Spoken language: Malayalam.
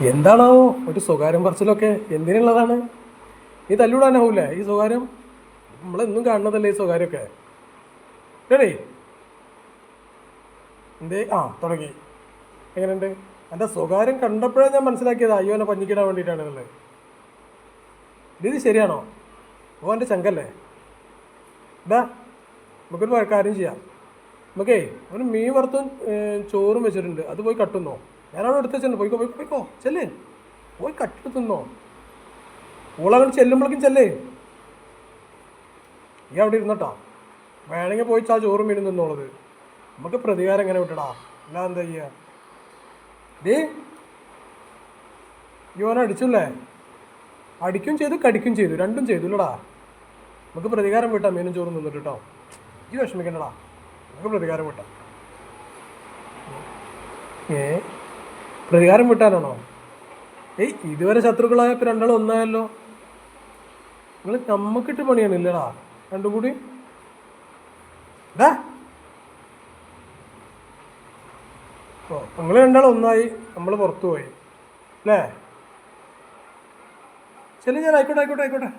എന്താണാവോ? ഒരു സ്വകാര്യം പറച്ചിലൊക്കെ എന്തിനുള്ളതാണ്? ഈ തല്ലൂടാനാവൂല? ഈ സ്വകാര്യം? നമ്മളെന്നും കാണുന്നതല്ലേ ഈ സ്വകാര്യമൊക്കെ. ഡേ എന്തേ? ആ തുടങ്ങി. എങ്ങനെയുണ്ട്? എന്റെ സ്വകാര്യം കണ്ടപ്പോഴേ ഞാൻ മനസ്സിലാക്കിയത് അയ്യോനെ എന്നെ പഞ്ഞിക്കിടാൻ വേണ്ടിയിട്ടാണ് ഇതുള്ളത് ഇത് ശരിയാണോ? ഓ എന്റെ ചങ്കല്ലേ? ഇതാ നമുക്കൊരു കാര്യം ചെയ്യാം. നമുക്കേ അവന് മീൻ വറുത്തും ചോറും വെച്ചിട്ടുണ്ട്. അത് പോയി കട്ടുന്നോ? ഞാനവിടെ എടുത്ത് വെച്ചിട്ടുണ്ട് പോയിക്കോ പോയിക്കോ പോയിക്കോ. ചെല്ലേ. പോയി കട്ടിട്ട് തിന്നോ. ഓളങ്ങൾ ചെല്ലുമ്പോഴേക്കും ചെല്ലേ. നീ അവിടെ ഇരുന്നട്ടാ. വേണമെങ്കിൽ പോയി ആ ചോറും മീനും തിന്നോളത് നമുക്ക് പ്രതികാരം എങ്ങനെ വിട്ടടാ. അല്ല എന്താ ചെയ്യുക ദേ. യോന അടിച്ചല്ലേ? അടിക്കും ചെയ്തു കടിക്കും ചെയ്തു. രണ്ടും ചെയ്തു ഇല്ലടാ നമുക്ക് പ്രതികാരം വിട്ടാ മീനും ചോറും തിന്നിട്ട് കേട്ടോ ഈ വിഷമിക്കണ്ടടാ. നമുക്ക് പ്രതികാരം വിട്ടാ. ഏ? പ്രതികാരം വിട്ടാനാണോ ഏയ് ഇതുവരെ ശത്രുക്കളായപ്പോൾ രണ്ടാളും ഒന്നായല്ലോ. നിങ്ങൾ നമ്മക്കിട്ട് പണിയാണ് ഇല്ലടാ രണ്ടും കൂടി. ഓ നിങ്ങൾ രണ്ടാളും ഒന്നായി. നമ്മൾ പുറത്തു പോയി. അല്ലേ? ശരി ഞാൻ ആയിക്കോട്ടെ ആയിക്കോട്ടെ ആയിക്കോട്ടെ.